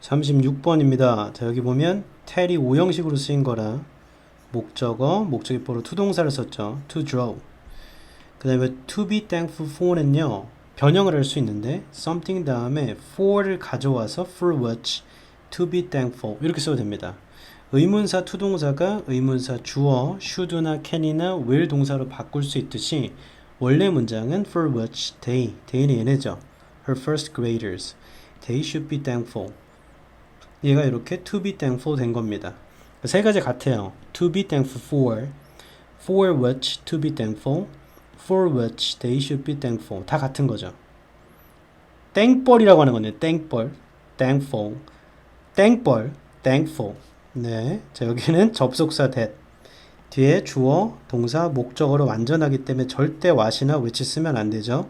36번입니다. 자, 여기 보면 텔이 오형식으로 쓰인 거라 목적어, 목적어보로 투동사를 썼죠. to draw. 그 다음에 to be thankful for는요. 변형을 할 수 있는데 something 다음에 for를 가져와서 for which to be thankful 이렇게 써도 됩니다. 의문사 투동사가 의문사 주어 should나 can이나 will 동사로 바꿀 수 있듯이 원래 문장은 for which they, they는 얘네죠. her first graders. they should be thankful. 얘가 이렇게 to be thankful 된 겁니다. 세 가지 같아요. to be thankful for, for which to be thankful, for which they should be thankful. 다 같은 거죠. 땡벌이라고 하는 건데 땡벌, thankful, 땡벌, thankful. 네, 자 여기는 접속사 that 뒤에 주어, 동사, 목적어로 완전하기 때문에 절대 what이나 which 쓰면 안 되죠.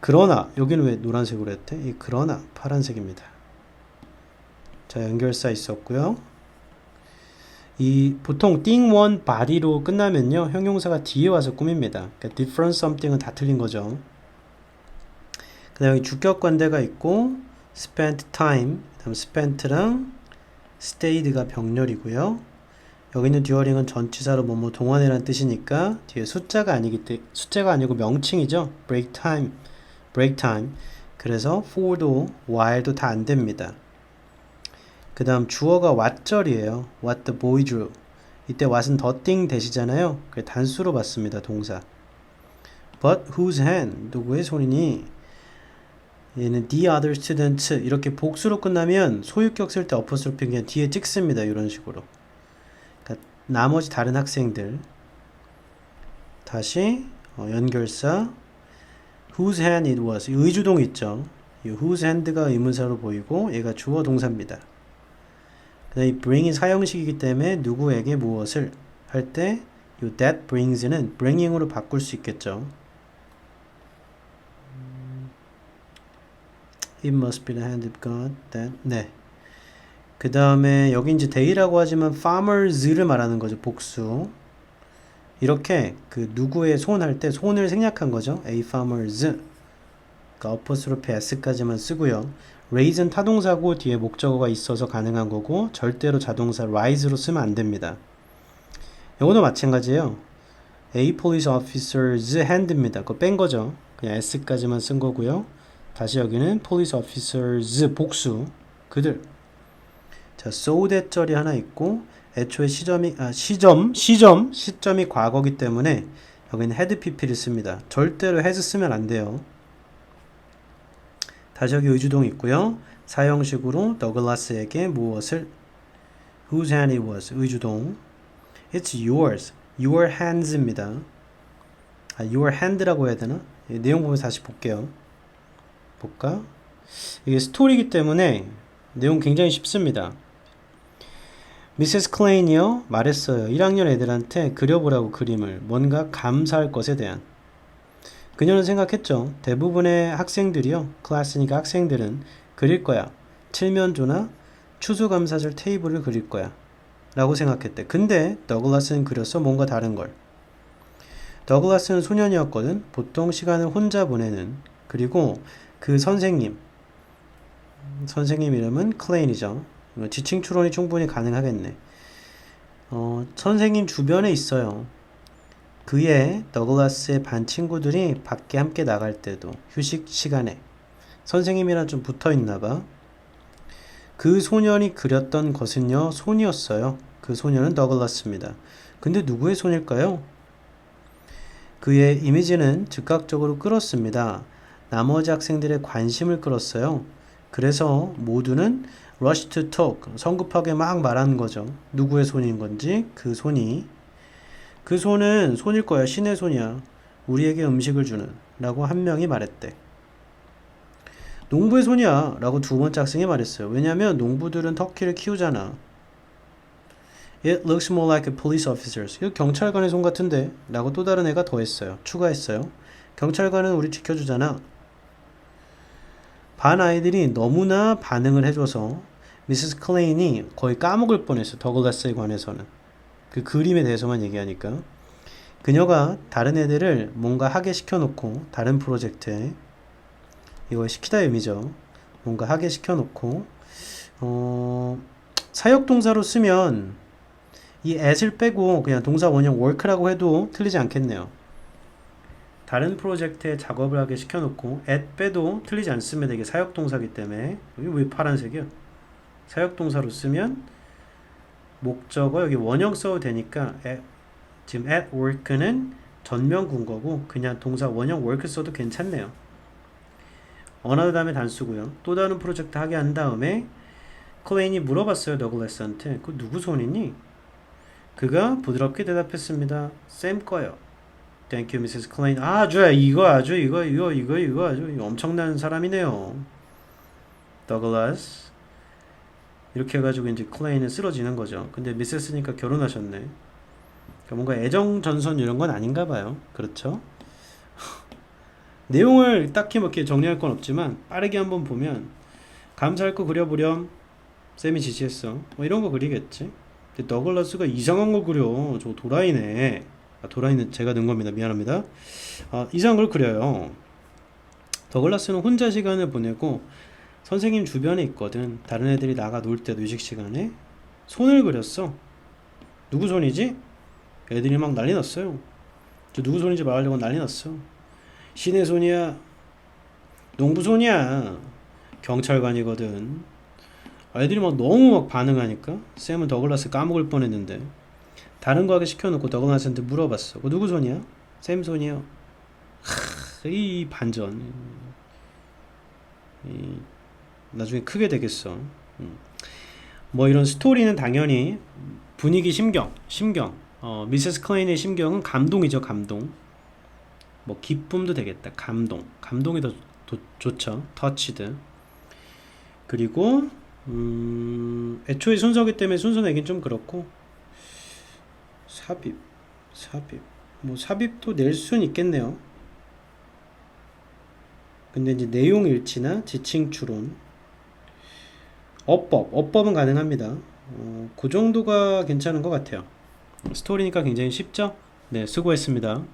그러나 여기는 왜 노란색으로 했대? 이 그러나 파란색입니다. 자 연결사 있었고요. 이 보통 thing one body로 끝나면요 형용사가 뒤에 와서 꾸밉니다. 그러니까 different something은 다 틀린 거죠. 그다음 여기 주격 관대가 있고 spent time, 그다음 spent랑 stayed가 병렬이고요. 여기는 듀어링은 전치사로 뭐뭐 동안이라는 뜻이니까 뒤에 숫자가 아니기 때 숫자가 아니고 명칭이죠. break time, break time. 그래서 for도 while도 다 안 됩니다. 그 다음 주어가 what절이에요. what the boy drew. 이때 what은 the thing 대시잖아요. 그 단수로 봤습니다. 동사. but whose hand? 누구의 손이니? 얘는 the other student 이렇게 복수로 끝나면 소유격 쓸 때 어퍼스로피 그냥 뒤에 찍습니다. 이런 식으로. 그러니까 나머지 다른 학생들 다시 어, 연결사 whose hand it was 의주동 있죠. 이 whose hand가 의문사로 보이고 얘가 주어 동사입니다. 그다음에 이 bring이 사형식이기 때문에 누구에게 무엇을 할 때 이 that brings는 bringing으로 바꿀 수 있겠죠. It must be the hand of God that 네. 그 다음에 여기 이제 day라고 하지만 farmers를 말하는 거죠 복수. 이렇게 그 누구의 손할 때 손을 생략한 거죠. A farmers. 그러니까 어퍼스로피 s까지만 쓰고요. Raise는 타동사고 뒤에 목적어가 있어서 가능한 거고 절대로 자동사 rise로 쓰면 안 됩니다. 이거도 마찬가지예요. A police officer's hand입니다. 그거 뺀 거죠. 그냥 s까지만 쓴 거고요. 다시 여기는 police officers 복수 그들. 자, so that 절이 하나 있고 애초에 시점이 아, 시점 시점 시점이 과거기 때문에 여기는 had pp를 씁니다. 절대로 has 쓰면 안 돼요. 다시 여기 의주동 있고요. 사형식으로 더글라스에게 무엇을 whose hand it was 의주동 it's yours your hands입니다. 아, your hand라고 해야 되나? 이 내용 보면 다시 볼게요. 볼까? 이게 스토리이기 때문에 내용 굉장히 쉽습니다. 미세스 클레인이요 말했어요. 1학년 애들한테 그려보라고 그림을 뭔가 감사할 것에 대한. 그녀는 생각했죠. 대부분의 학생들이요 클래스니까 학생들은 그릴 거야. 칠면조나 추수감사절 테이블을 그릴 거야. 라고 생각했대. 근데 더글라스는 그렸어 뭔가 다른 걸. 더글라스는 소년이었거든. 보통 시간을 혼자 보내는. 그리고 그 선생님. 선생님 이름은 클레인이죠. 지칭 추론이 충분히 가능하겠네. 어, 선생님 주변에 있어요. 그의 더글라스의 반 친구들이 밖에 함께 나갈 때도 휴식 시간에 선생님이랑 좀 붙어 있나 봐. 그 소년이 그렸던 것은요, 손이었어요. 그 소년은 더글라스입니다. 근데 누구의 손일까요? 그의 이미지는 즉각적으로 끌었습니다. 나머지 학생들의 관심을 끌었어요. 그래서 모두는 rush to talk, 성급하게 막 말하는 거죠. 누구의 손인 건지, 그 손이. 그 손은 손일 거야. 신의 손이야. 우리에게 음식을 주는. 라고 한 명이 말했대. 농부의 손이야. 라고 두 번째 학생이 말했어요. 왜냐면 농부들은 터키를 키우잖아. It looks more like a police officer's. 이거 경찰관의 손 같은데. 라고 또 다른 애가 더했어요. 추가했어요. 경찰관은 우리 지켜주잖아. 반 아이들이 너무나 반응을 해줘서 미세스 클레인이 거의 까먹을 뻔했어. 더글라스에 관해서는. 그 그림에 대해서만 얘기하니까. 그녀가 다른 애들을 뭔가 하게 시켜놓고 다른 프로젝트에 이걸 시키다 의미죠. 뭔가 하게 시켜놓고 어, 사역 동사로 쓰면 이 at을 빼고 그냥 동사 원형 work라고 해도 틀리지 않겠네요. 다른 프로젝트에 작업을 하게 시켜놓고 at 빼도 틀리지 않습니다. 이게 사역 동사기 때문에 여기 왜 파란색이야? 사역 동사로 쓰면 목적어 여기 원형 써도 되니까 at, 지금 at work는 전면군 거고 그냥 동사 원형 work 써도 괜찮네요. 어나더 다음에 단수고요. 또 다른 프로젝트 하게 한 다음에 클레인이 물어봤어요. 더글라스한테. 그 누구 손이니? 그가 부드럽게 대답했습니다. 쌤 거요. Thank you, Mrs. Klein. 아, 아주 이거 아주 이거 이거 이거 이거 아주 엄청난 사람이네요. 더글라스. 이렇게 해가지고 이제 클레인은 쓰러지는 거죠. 근데 미세스니까 결혼하셨네. 그러니까 뭔가 애정 전선 이런 건 아닌가 봐요. 그렇죠? 내용을 딱히 뭐 이렇게 정리할 건 없지만 빠르게 한번 보면 감사할 거 그려보렴 쌤이 지시했어 뭐 이런 거 그리겠지 근데 더글라스가 이상한 걸 그려 저 도라이네 아, 도라이는 제가 넣은 겁니다 미안합니다 아, 이상한 걸 그려요 더글라스는 혼자 시간을 보내고 선생님 주변에 있거든. 다른 애들이 나가 놀 때도 유식 시간에 손을 그렸어 누구 손이지? 애들이 막 난리 났어요 저 누구 손인지 말하려고 난리 났어 신의 손이야 농부 손이야 경찰관이거든. 애들이 막 너무 막 반응하니까 쌤은 더글라스 까먹을 뻔했는데 다른 거 하게 시켜놓고 더글라스한테 물어봤어 그 누구 손이야? 쌤 손이요. 하, 이 반전. 이, 나중에 크게 되겠어 음. 뭐 이런 스토리는 당연히 분위기 심경 심경 어, 미세스 클레인의 심경은 감동이죠 감동 뭐 기쁨도 되겠다. 감동. 감동이 더 도, 좋죠. 터치드. 그리고 음, 애초에 순서기 때문에 순서 내긴 좀 그렇고 삽입. 삽입. 뭐 삽입도 낼 수는 있겠네요. 근데 이제 내용 일치나 지칭 추론 어법. 어법은 가능합니다. 어, 그 정도가 괜찮은 것 같아요. 스토리니까 굉장히 쉽죠? 네, 수고했습니다.